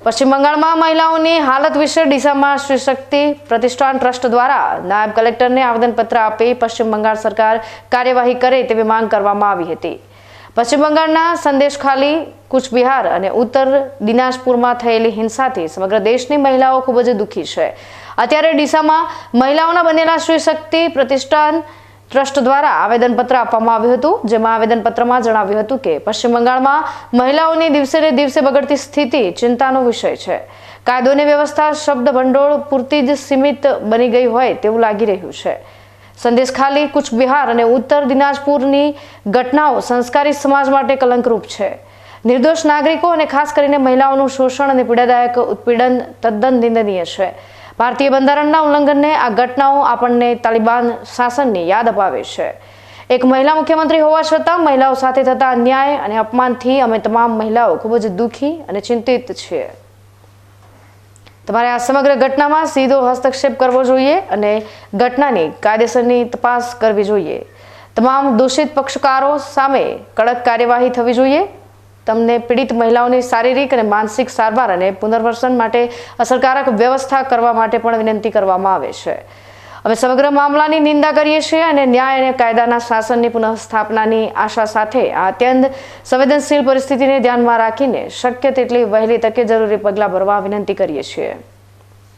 પશ્ચિમ બંગાળમાં મહિલાઓની હાલત વિશે ડીસામાં શ્રી શક્તિ પ્રતિષ્ઠાન ટ્રસ્ટ દ્વારા નાયબ કલેક્ટરને આવેદનપત્ર આપી પશ્ચિમ બંગાળ સરકાર કાર્યવાહી કરે તેવી માંગ કરવામાં આવી હતી. પશ્ચિમ બંગાળના સંદેશખાલી કુચબિહાર અને ઉત્તર દિનાજપુરમાં થયેલી હિંસાથી સમગ્ર દેશની મહિલાઓ ખૂબ જ દુઃખી છે. અત્યારે ડીસામાં મહિલાઓના બનેલા શ્રી શક્તિ પ્રતિષ્ઠાન ટ્રસ્ટ દ્વારા આવેદનપત્ર આપવામાં આવ્યું હતું, જેમાં આવેદનપત્રમાં જણાવ્યું હતું કે પશ્ચિમ બંગાળમાં મહિલાઓની દિવસે ને દિવસે બગડતી સ્થિતિ ચિંતાનો વિષય છે. કાયદોની વ્યવસ્થા શબ્દ ભંડોળ પૂરતી જ સીમિત બની ગઈ હોય તેવું લાગી રહ્યું છે. સંદેશ સંદેશખાલી કુચબિહાર અને ઉત્તર દિનાજપુરની ઘટનાઓ સંસ્કારી સમાજ માટે કલંકરૂપ છે. નિર્દોષ નાગરિકો અને ખાસ કરીને મહિલાઓનું શોષણ અને પીડાદાયક ઉત્પીડન તદ્દન નિંદનીય છે. ભારતીય બંધારણના ઉલ્લંઘનને આ ઘટનાઓ આપણને તાલિબાન શાસનની યાદ અપાવે છે. એક મહિલા મુખ્યમંત્રી હોવા છતાં મહિલાઓ સાથે થતા અન્યાય અને અપમાનથી અમે તમામ મહિલાઓ ખૂબ જ દુઃખી અને ચિંતિત છીએ. તમારે આ સમગ્ર ઘટનામાં સીધો હસ્તક્ષેપ કરવો જોઈએ અને ઘટનાની કાયદેસરની તપાસ કરવી જોઈએ. તમામ દોષિત પક્ષકારો સામે કડક કાર્યવાહી થવી જોઈએ. તમને પીડિત મહિલાઓની શારીરિક અને માનસિક સારવાર અને પુનર્વસન માટે અસરકારક વ્યવસ્થા કરવા માટે પણ વિનંતી કરવામાં આવે છે. અમે સમગ્ર મામલાની નિંદા કરીએ છીએ અને ન્યાય અને કાયદાના શાસનની પુનઃસ્થાપનાની આશા સાથે આ અત્યંત સંવેદનશીલ પરિસ્થિતિને ધ્યાનમાં રાખીને શક્ય તેટલી વહેલી તકે જરૂરી પગલાં ભરવા વિનંતી કરીએ છીએ.